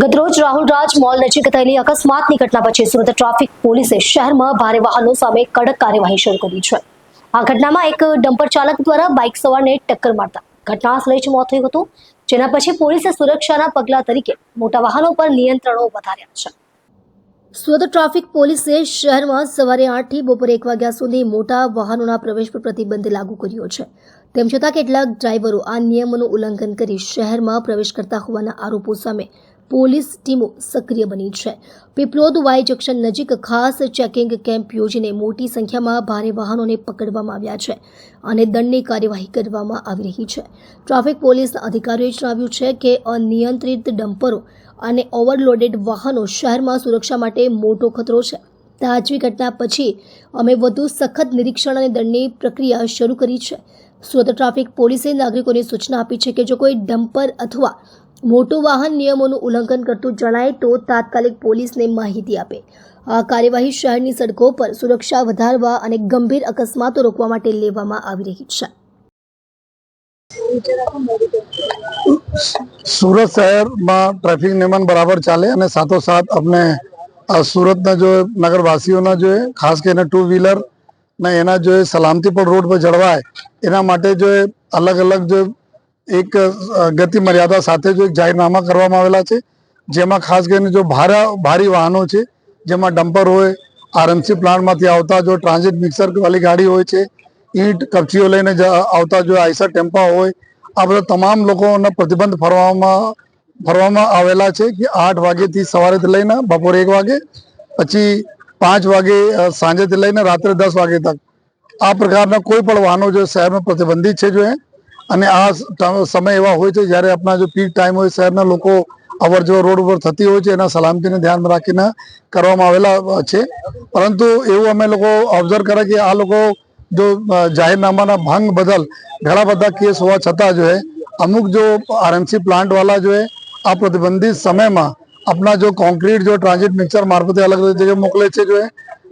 ગતરોજ રાહુલ રાજ મોલ નજીક થયેલી અકસ્માતની ઘટના પછી સુરત ટ્રાફિક પોલીસે શહેરમાં ભારે વાહનો સામે કડક કાર્યવાહી શરૂ કરી છે. આ ઘટનામાં એક ડમ્પર ચાલક દ્વારા બાઇક સવારને ટક્કર મારતા ઘટના સ્થળે જ મોત થયું હતું, જેના પછી પોલીસે સુરક્ષાના પગલા તરીકે મોટા વાહનો પર નિયંત્રણો વધાર્યા છે. સુરત ટ્રાફિક પોલીસે શહેરમાં સવારે આઠથી બપોરે એક વાગ્યા સુધી મોટા વાહનોના પ્રવેશ પર પ્રતિબંધ લાગુ કર્યો છે. તેમ છતાં કેટલાક ડ્રાઈવરો આ નિયમોનું ઉલ્લંઘન કરી શહેરમાં પ્રવેશ કરતા હોવાના આરોપો સામે પોલીસ ટીમો સક્રિય બની છે. પીપલોદ વાય જંકશન નજીક ખાસ ચેકિંગ કેમ્પ યોજીને મોટી સંખ્યામાં ભારે વાહનોને પકડવામાં આવ્યા છે અને દંડની કાર્યવાહી કરવામાં આવી રહી છે. ટ્રાફિક પોલીસના અધિકારીઓએ જણાવ્યું છે કે અનિયંત્રિત ડમ્પરો અને ઓવરલોડેડ વાહનો શહેરમાં સુરક્ષા માટે મોટો ખતરો છે. તાજવી ઘટના પછી અમે વધુ સખત નિરીક્ષણ અને દંડની પ્રક્રિયા શરૂ કરી છે. સુરત ટ્રાફિક પોલીસે નાગરિકોને સૂચના આપી છે કે જો કોઈ ડમ્પર અથવા મોટું વાહન નિયમોનું ઉલ્લંઘન કરતું જણાય તો તાત્કાલિક પોલીસને માહિતી આપે. આ કાર્યવાહી શહેરની સડકો પર સુરક્ષા વધારવા અને ગંભીર અકસ્માતો રોકવા માટે લેવામાં આવી રહી છે. સુરત શહેરમાં ટ્રાફિક નિયમન બરાબર ચાલે અને સાથોસાથ આ સુરતના જો નગરવાસીઓના જો ખાસ કરીને ટુ વ્હીલર ને, એના જો સલામતી પણ રોડ પર જળવાય, એના માટે જો અલગ અલગ જો એક ગતિ મર્યાદા સાથે જો એક જાહેરનામા કરવામાં આવેલા છે, જેમાં ખાસ કરીને જો ભારે, ભારી વાહનો છે, જેમાં ડમ્પર હોય, આરએમસી પ્લાન્ટમાંથી આવતા જો ટ્રાન્ઝિટ મિક્સર વાળી ગાડી હોય છે, ઈંટ, કપચીઓ લઈને આવતા જો આઈસર ટેમ્પા હોય, આ બધા તમામ લોકોને પ્રતિબંધ ફરવામાં ફરવામાં આવેલા છે કે આઠ વાગ્યાથી સવારેથી લઈને બપોરે એક વાગે, પછી પાંચ વાગે સાંજેથી લઈને રાત્રે દસ વાગે તક. આ પ્રકારના કોઈ પણ વાહનો જો શહેરમાં પ્રતિબંધિત છે જો એ, અને આ સમય એવા હોય છે જ્યારે આપણા જો પીક ટાઈમ હોય શહેરના લોકો અવર જવર રોડ ઉપર થતી હોય છે, એના સલામતીને ધ્યાનમાં રાખીને કરવામાં આવેલા છે. પરંતુ એવું અમે લોકો ઓબ્ઝર્વ કરે કે આ લોકો જો જાહેરનામાના ભંગ બદલ ઘણા બધા કેસ હોવા છતાં જો અમુક જો આરએમસી પ્લાન્ટવાળા જો આ પ્રતિબંધિત સમયમાં આપણા જો કોન્ક્રીટ જો ટ્રાન્ઝિટ મિક્સર મારફતે અલગ અલગ જગ્યાએ મોકલે છે, જો એ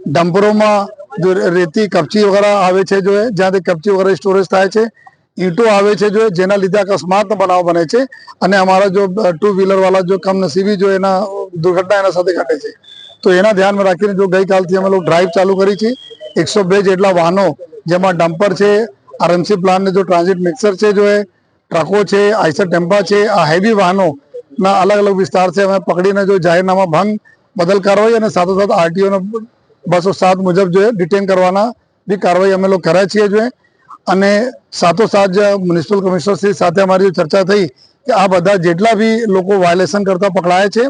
ડમ્પરોમાં જો રેતી, કપચી વગેરે આવે છે, જો એ જ્યાંથી કપચી વગેરે સ્ટોરેજ થાય છે, ઈંટો આવે છે, જો જેના લીધે અકસ્માત બનાવ બને છે અને અમારા જો ટુ વ્હીલર વાળા જો કમનસીબી જો એના દુર્ઘટના એના સાથે ઘટે છે. તો એના ધ્યાનમાં રાખીને જો ગઈકાલથી અમે લોકો ડ્રાઈવ ચાલુ કરી છે, એકસો બે જેટલા વાહનો જેમાં ડમ્પર છે આરએમસી પ્લાન્ટ જો ટ્રાન્ઝિટ મિક્સર છે, જો એ ટ્રકો છે, આઈસર ટેમ્પા છે, આ હેવી વાહનો ના, અલગ અલગ વિસ્તાર છે. અમે પકડીને જો જાહેરનામા ભંગ, બદલ કાર્યવાહી અને સાથોસાથ આરટીઓ બસો સાત મુજબ જો ડિટેન કરવાના બી કાર્યવાહી અમે લોકો કર્યા છીએ જો અને સાથોસાથ જ મ્યુનિસિપલ કમિશનર શ્રી સાથે અમારી ચર્ચા થઈ કે આ બધા જેટલા બી લોકો વાયોલેશન કરતા પકડાયા છે,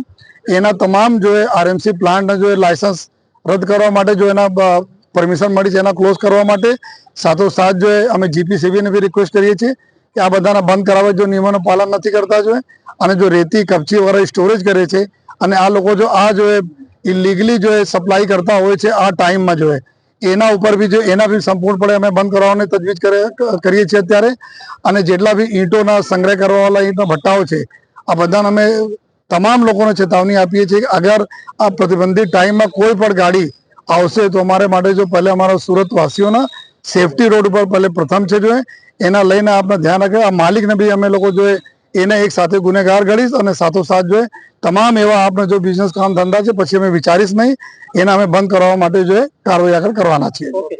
એના તમામ જો આરએમસી પ્લાન્ટના જો લાયસન્સ રદ કરવા માટે જો એના પરમિશન મળી છે એના ક્લોઝ કરવા માટે. સાથોસાથ જો અમે જીપીસીબીને બી રિક્વેસ્ટ કરીએ છીએ. કે આ બધાને બંધ કરાવવા જો નિયમોનું પાલન નથી કરતા જોઈએ. અને જો રેતી કપચી વગેરે સ્ટોરેજ કરે છે અને આ લોકો જો આ જો ઇલીગલી જો સપ્લાય કરતા હોય છે આ ટાઈમમાં જો એના ઉપર બી જો એના બી સંપૂર્ણપણે અમે બંધ કરાવવાની તજવીજ કરે, કરીએ છીએ અત્યારે. અને જેટલા બી ઈંટોના સંગ્રહ કરવાવાળા ઈંટના ભટ્ટાઓ છે, આ બધાને અમે તમામ લોકોને ચેતવણી આપીએ છીએ કે અગર આ પ્રતિબંધિત ટાઈમમાં કોઈ પણ ગાડી આવશે તો અમારે માટે જો પહેલે અમારા સુરત વાસીઓના સેફટી રોડ ઉપર પહેલે પ્રથમ છે જો એના લઈને આપણે ધ્યાન રાખે. આ માલિકને બી અમે લોકો જોઈએ એને એક સાથે ગુનેગાર ગણીશ અને સાથોસાથ જોઈએ તમામ એવા આપણે જો બિઝનેસ કામ ધંધા છે, પછી અમે વિચારીશ નહીં. એના અમે બંધ કરવા માટે જોઈએ કાર્યવાહી આગળ કરવાના છીએ.